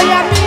oh yeah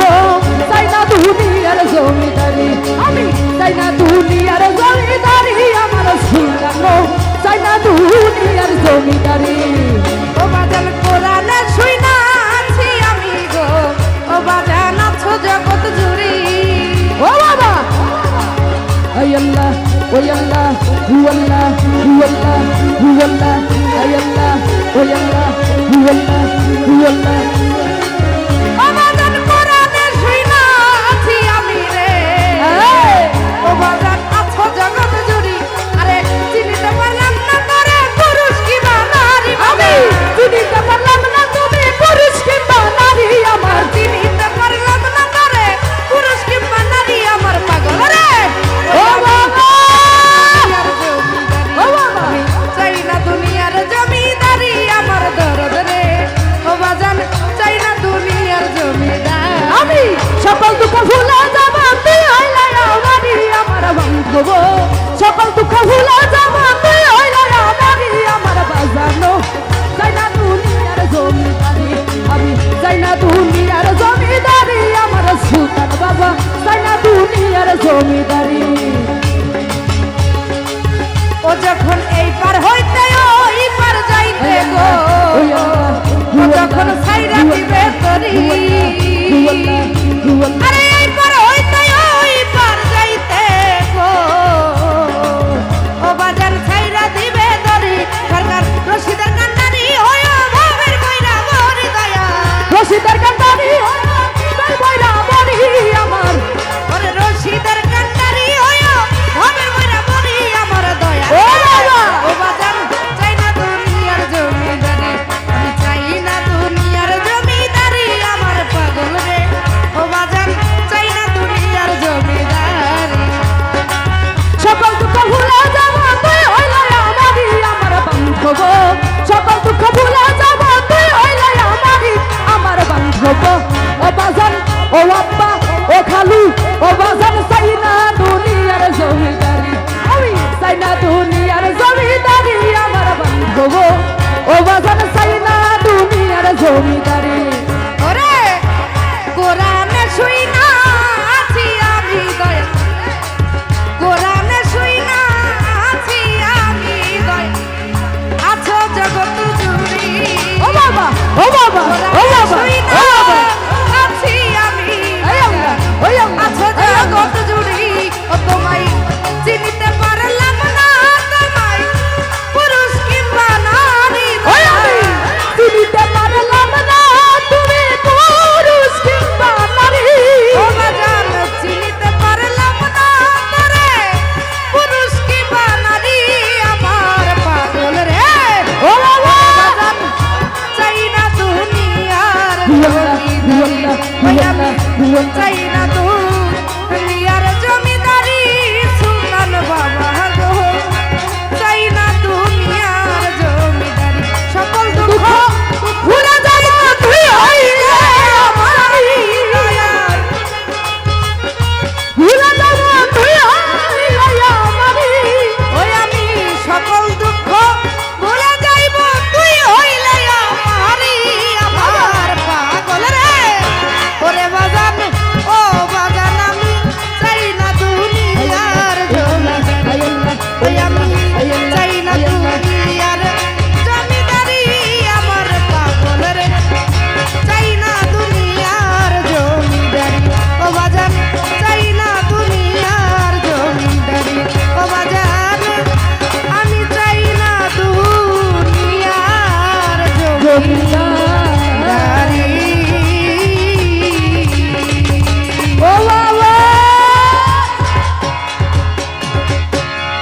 গো চাই না দুনিয়ার জমিদারি। আমি চাই না দুনিয়ার জমিদারি, আমার সুলানো চাই না দুনিয়ার জমিদারি। ও বাজান, কোরআনে শুই না আছি আমি গো। ও বাজান, আছো জগৎ জুড়ি। ও বাবা! আই আল্লাহ, ওই আল্লাহ, হু আল্লাহ হু আল্লাহ হু আল্লাহ আই আল্লাহ, ওই আল্লাহ, হু আল্লাহ হু আল্লাহ। দেবো সকল দুঃখ ভুলে যাব আমার বাজানো। যাই না দুনিয়ার জমিদারি আমি যাই না দুনিয়ার জমিদারি আমার সুতার বাবা। যাই না দুনিয়ার ও যখন এই পার হইতে, ওই পার যাইতে গো। যখন সাইরা দিবে তরি। ọwọ́ 我在意